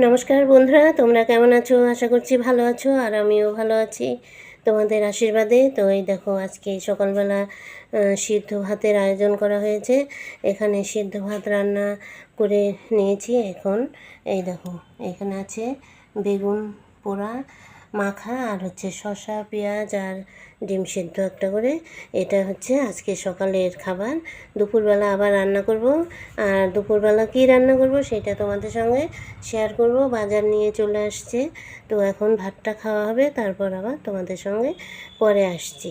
নমস্কার বন্ধুরা, তোমরা কেমন আছো? আশা করছি ভালো আছো আর আমিও ভালো আছি তোমাদের আশীর্বাদে। তো এই দেখো, আজকে সকালবেলা সিদ্ধ ভাতের আয়োজন করা হয়েছে। এখানে সিদ্ধ ভাত রান্না করে নিয়েছি এখন। এই দেখো, এখানে আছে বেগুন পোড়া মাখা আর হচ্ছে শসা, পেঁয়াজ আর ডিম সিদ্ধ একটা করে। এটা হচ্ছে আজকে সকালের খাবার। দুপুরবেলা আবার রান্না করব। আর দুপুরবেলা কী রান্না করব সেটা তোমাদের সঙ্গে শেয়ার করব। বাজার নিয়ে চলে আসছে। তো এখন ভাতটা খাওয়া হবে, তারপর আবার তোমাদের সঙ্গে পরে আসছি।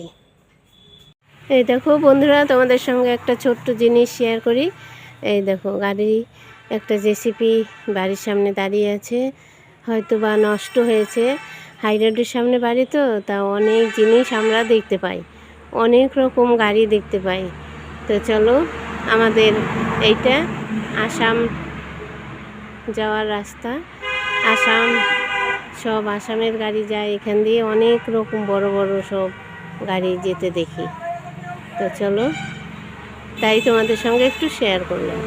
এই দেখো বন্ধুরা, তোমাদের সঙ্গে একটা ছোট্ট জিনিস শেয়ার করি। এই দেখো গাড়ি, একটা জেসিপি বাড়ির সামনে দাঁড়িয়ে আছে। হয়তো বা নষ্ট হয়েছে। হাই রোডের সামনে বাড়ি তো, তা অনেক জিনিস আমরা দেখতে পাই। অনেক রকম গাড়ি দেখতে পাই। তো চলো, আমাদের এইটা আসাম যাওয়ার রাস্তা। আসাম, সব আসামের গাড়ি যায় এখান দিয়ে অনেক রকম বড় বড় সব গাড়ি যেতে দেখি। তো চলো, তাই তোমাদের সঙ্গে একটু শেয়ার করলাম।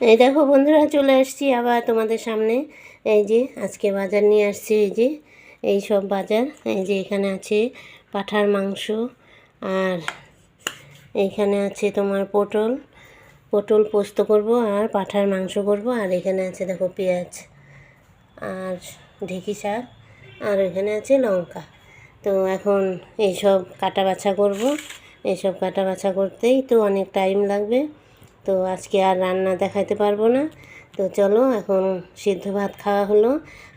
এই দেখো বন্ধুরা, চলে আসছি আবার তোমাদের সামনে। এই যে আজকে বাজার নিয়ে আসছি, এই যে, এই সব বাজার। এই যে এখানে আছে পাঠার মাংস আর এইখানে আছে তোমার পটল। পটল পোস্ত করব আর পাঠার মাংস করব। আর এখানে আছে দেখো পেঁয়াজ আর ঢেঁকি শাক আর এখানে আছে লঙ্কা। তো এখন এইসব কাটা বাছা করব। এইসব কাটা বাছা করতেই তো অনেক টাইম লাগবে। তো আজকে আর রান্না দেখাতে পারব না। তো চলো, এখন সিদ্ধ ভাত খাওয়া হলো।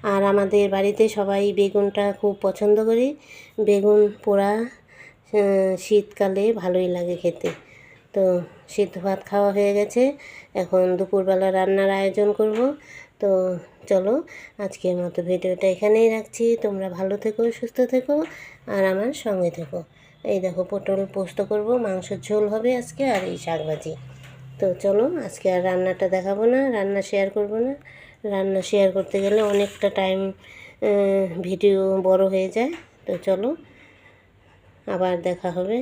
আর আমাদের বাড়িতে সবাই বেগুনটা খুব পছন্দ করি। বেগুন পোড়া শীতকালে ভালোই লাগে খেতে। তো সিদ্ধ ভাত খাওয়া হয়ে গেছে। এখন দুপুরবেলা রান্নার আয়োজন করব। তো চলো, আজকের মতো ভিডিওটা এখানেই রাখছি। তোমরা ভালো থেকো, সুস্থ থেকো, আর আমার সঙ্গে থেকো। এই দেখো, পটল পোস্ত করব, মাংসের ঝোল হবে আজকে, আর এই শাক ভাজি তো চলো, আজকে আর রান্নাটা দেখাবো না, রান্না শেয়ার করব না। রান্না শেয়ার করতে গেলে অনেকটা টাইম ভিডিও বড় হয়ে যায়। তো চলো, আবার দেখা হবে।